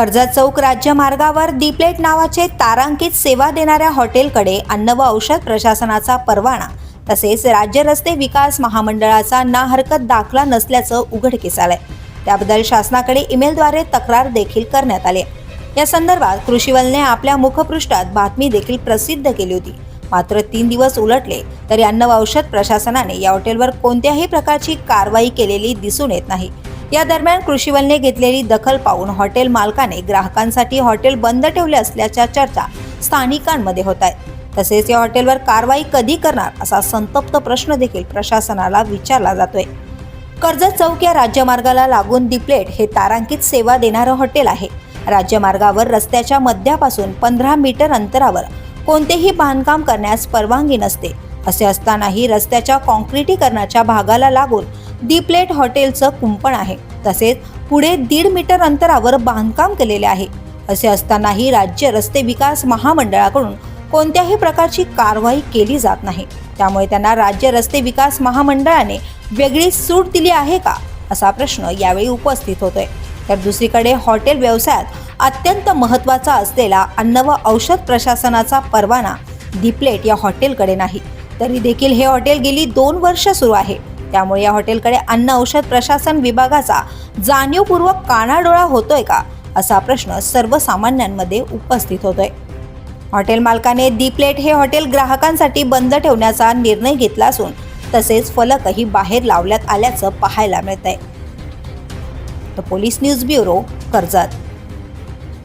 कर्जत चौक राज्य मार्गावर दीप्लेट नावाचे तारांकित सेवा देणाऱ्या हॉटेलकडे अन्न व औषध प्रशासनाचा परवाना. तसेच राज्य रस्ते विकास महामंडळाचा ना हरकत दाखला नसल्याचं उघडकीस आलंय त्याबद्दल शासनाकडे ईमेलद्वारे तक्रार देखील करण्यात आली. या संदर्भात कृषीवलने आपल्या मुखपृष्ठात बातमी देखील प्रसिद्ध केली होती. मात्र तीन दिवस उलटले तरी अन्न व औषध प्रशासनाने या हॉटेलवर कोणत्याही प्रकारची कारवाई केलेली दिसून येत नाही. या दरम्यान कृषीवलने घेतलेली दखल पाहून हॉटेल मालकाने ग्राहकांसाठी हॉटेल बंद ठेवले असल्याच्या चर्चा स्थानिकांमध्ये होत आहेत. तसेच या हॉटेलवर कारवाई कधी करणार असा संतप्त प्रश्न देखील प्रशासनाला विचारला जातोय. कर्जत चौक या राज्यमार्गाला लागून दिप्लेट हे तारांकित सेवा देणारं हॉटेल आहे. राज्यमार्गावर रस्त्याच्या मध्यापासून पंधरा मीटर अंतरावर कोणतेही बांधकाम करण्यास परवानगी नसते. असे असतानाही रस्त्याच्या कॉन्क्रिटीकरणाच्या भागाला लागून डीप्लेट हॉटेलचं कुंपण आहे. तसेच पुढे दीड मीटर अंतरावर बांधकाम केलेले आहे. असे असतानाही राज्य रस्ते विकास महामंडळाकडून कोणत्याही प्रकारची कारवाई केली जात नाही. त्यामुळे त्यांना राज्य रस्ते विकास महामंडळाने वेगळी सूट दिली आहे का? असा प्रश्न यावेळी उपस्थित होतोय. तर दुसरीकडे हॉटेल व्यवसायात अत्यंत महत्त्वाचा असलेला अन्न व औषध प्रशासनाचा परवाना दिप्लेट या हॉटेलकडे नाही. तरी देखील हे हॉटेल गेली दोन वर्ष सुरू आहे. त्यामुळे या हॉटेलकडे अन्न औषध प्रशासन विभागाचा जाणीवपूर्वक कानाडोळा होतोय का असा प्रश्न सर्वसामान्यांमध्ये उपस्थित होतोय. हॉटेल मालकाने दीपलेट हे हॉटेल ग्राहकांसाठी बंद ठेवण्याचा निर्णय घेतला असून तसेच फलकही बाहेर लावण्यात आल्याचं पाहायला मिळत आहे पोलीस न्यूज ब्युरो कर्जत.